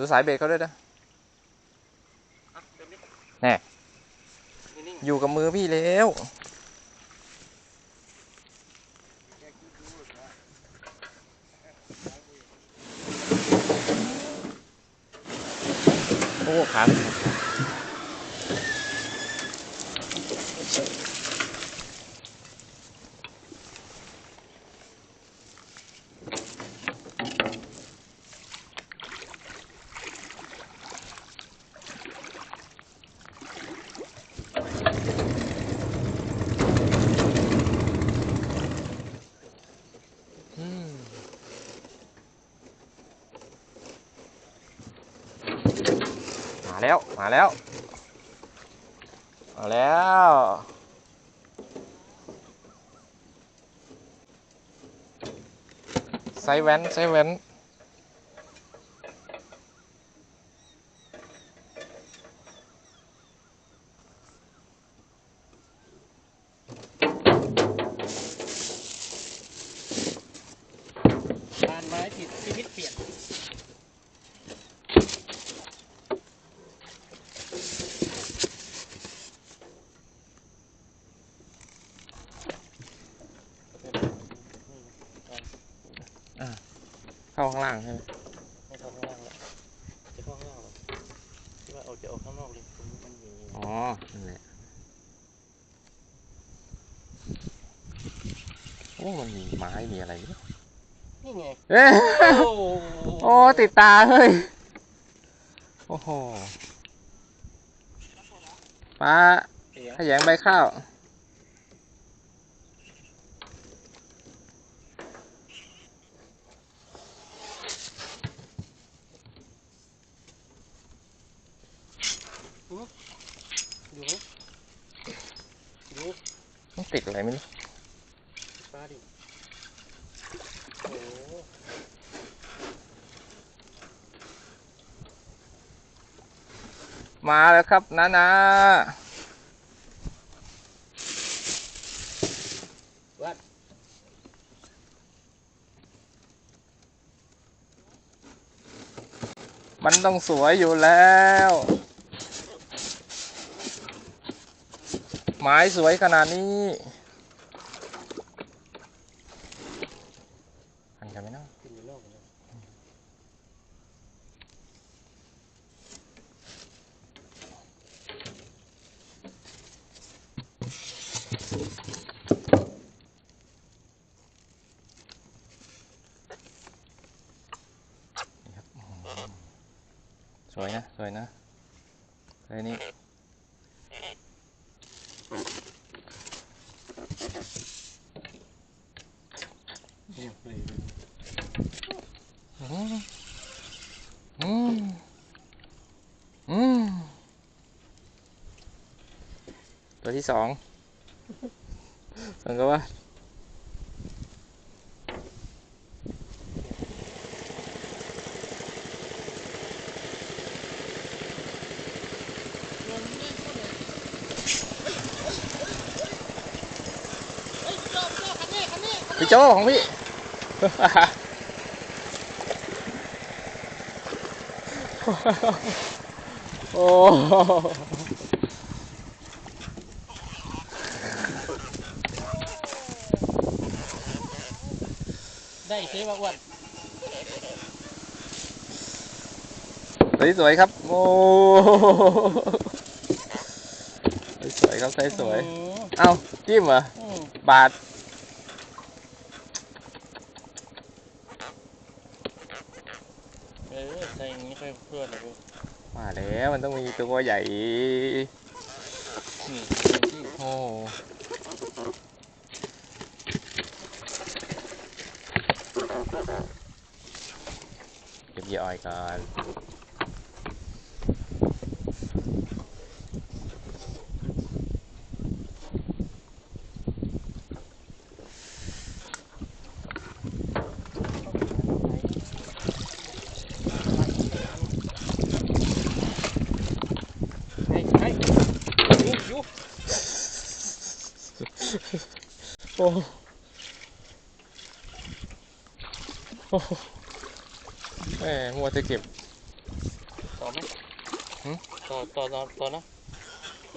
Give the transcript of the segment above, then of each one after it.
ดูสายเบรกเขาด้วยนะอะเดี๋ยวนี้แน่นิ่งอยู่กับมือพี่แล้วโอ้ขาอื แล้วมาแล้ว มาแล้วไซส์แว่นไซส์แว่น ๆทานไม้ผิดชีวิตเปลี่ยน เข้าข้างล่างใช่ไหมไม่เข้าข้างล่างแล้วจะเข้าข้างล่างเหรอที่ว่าเอาจะออกข้างนอกเลยตรงนี้มันอยู่อ๋อนั่นแหละโอ้มันมีไม้มีอะไรด้วยนี่ไงเอ๊ะโอ้โอ้ติดตาเฮ้ยโอ้โหปลาเสียขยงใบข้าว อยู่ไหมอยู่มันติดอะไรไม่รู้ปลาดิโอ้โหมาแล้วครับนานาวัดมันต้องสวยอยู่แล้ว ไม้สวยขนาดนี้หันกันไหมเนาะกินอยู่นอกเลยสวยนะ สวยนะเลยนี่นี่ ตัวที่สองสังก็ว่า โจของพี่ โอ้ได้ใช่ป่ะอ้วันสวยสวยๆครับ โอ้สวยๆครับใส่สวยอืมเอ้าจิ้มเหรออืมบาท เออใส่อย่างนี้ค่อย เพื่อนเลยลูกมาแล้วมันต้องมีตัวใหญ่นี่ที่โอ้เก็บเหยื่ออ่อยก่อน โอ้โหแหมมัวจะเก็บ ต่อไหมหืมต่อต่อต่อต่อนะ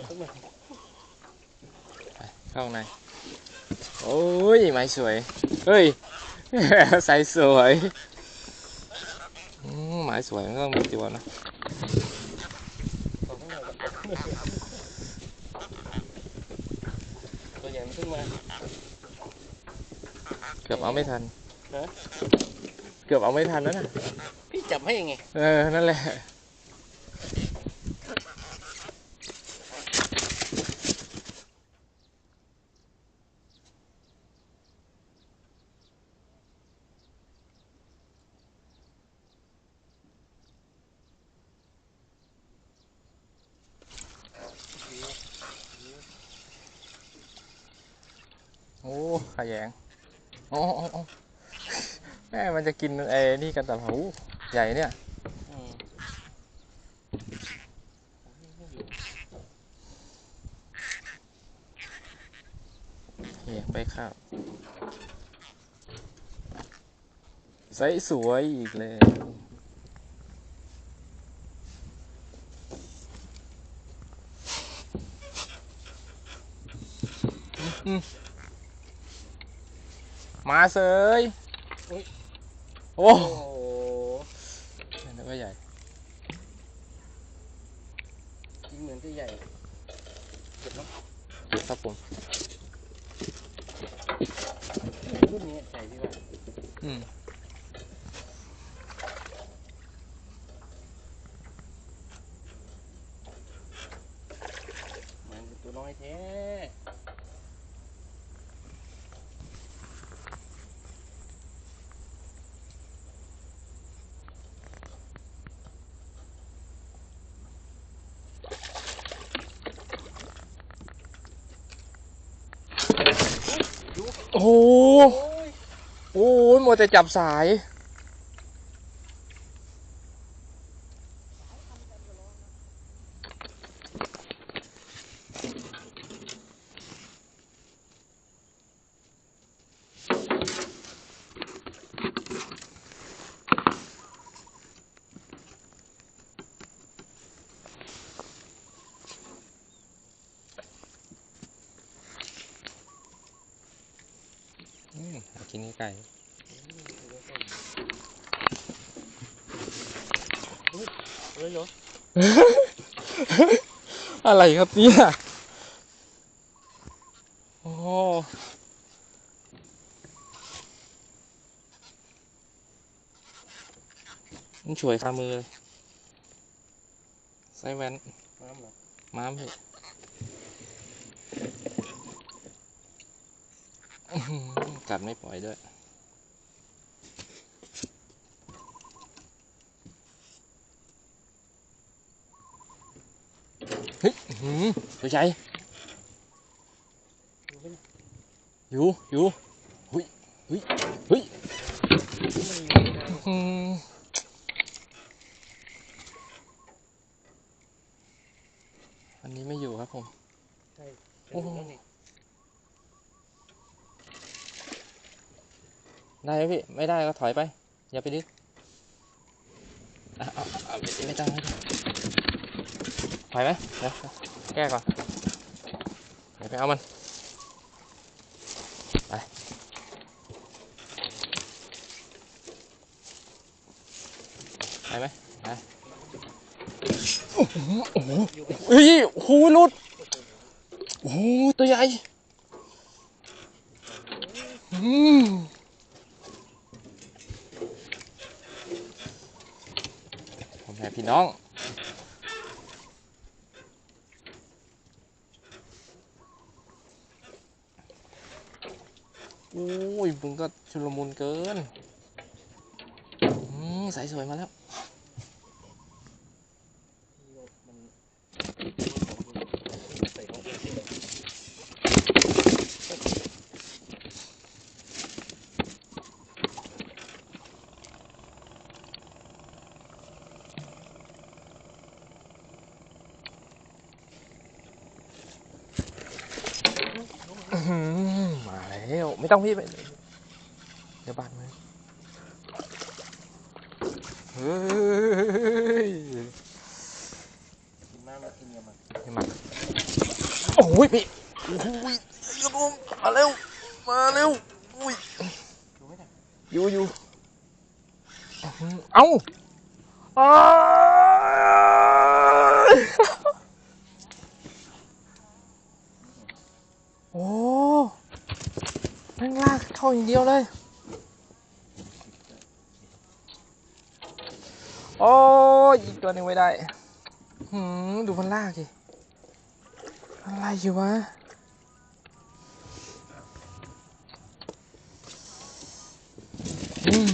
ขึ้นมาเข้าข้างในโอ้ยไม้สวย เฮ้ย ใส่สวยอืมไม้สวยมันก็ต้องมีตัวนะ ต่อข้างในก่อนตัวใหญ่มันขึ้นมา เกือบเอาไม่ทันฮะเกือบเอาไม่ทันแล้วนะพี่จับให้ไง เออ นั่นแหละ โอ้ขยงโอ้โอ้โอ้แม่มันจะกินไอ้นี่กันแต่หูใหญ่เนี่ยเฮียไปข้าวใสสวยอีกเลยอืม มาเสยโอ้โอ้โหนั่นก็ใหญ่กินเหมือนจะใหญ่เก็บเนาะดูครับผมรุ่นนี้ใหญ่ดีกว่าอืม เหมือนตัวน้อยแท้ โอ้โหโอ้ยโหมัวแต่จับสาย อืมหา กินไก่เฮ้ยเหรออะไรครับเนี่ยโอ้มันช่วยคามือเลยใส่แว่นน้ำเหรอม้ามพี่อื้อหือ กัดไม่ปล่อยด้วย เฮ้ยอื้อหือตัวใหญ่ดูไหมอยู่อยู่หุยหุยหุยที่มันอยู่ในน้อืมอันนี้ไม่อยู่ครับผมำใช่โอ้โห แล้วนี่ ได้ไหมพี่ไม่ได้ก็ถอยไป อย่าไปดึกอะเอาเอาไม่ไม่ต้องไม่ต้องถอยไหมเดี๋ยวแก้ก่อนเดี๋ยวไปเอามันไปไปไหมไปโอ้โหเฮ้ยโอ้โหหลุดโอ้ตัวใหญ่อืมผมแม่พี่ น้อง โอ้ยมึงก็ชุลมุนเกินอืมสายสวยมาแล้ว มาแล้วไม่ต้องพี่เดี๋ยวบานมือเฮ้ยกินมากมากินเยอะมันนี่มันโอ้ยพี่โอ้ยกระโดมมาเร็วมาเร็วอุ้ยอยู่อยู่เอ้าอ้า เข้าอย่างเดียวเลย โอ้ยอีกตัวหนึ่งไม่ได้หืมดูมันลากดิอะไรอยู่วะอืม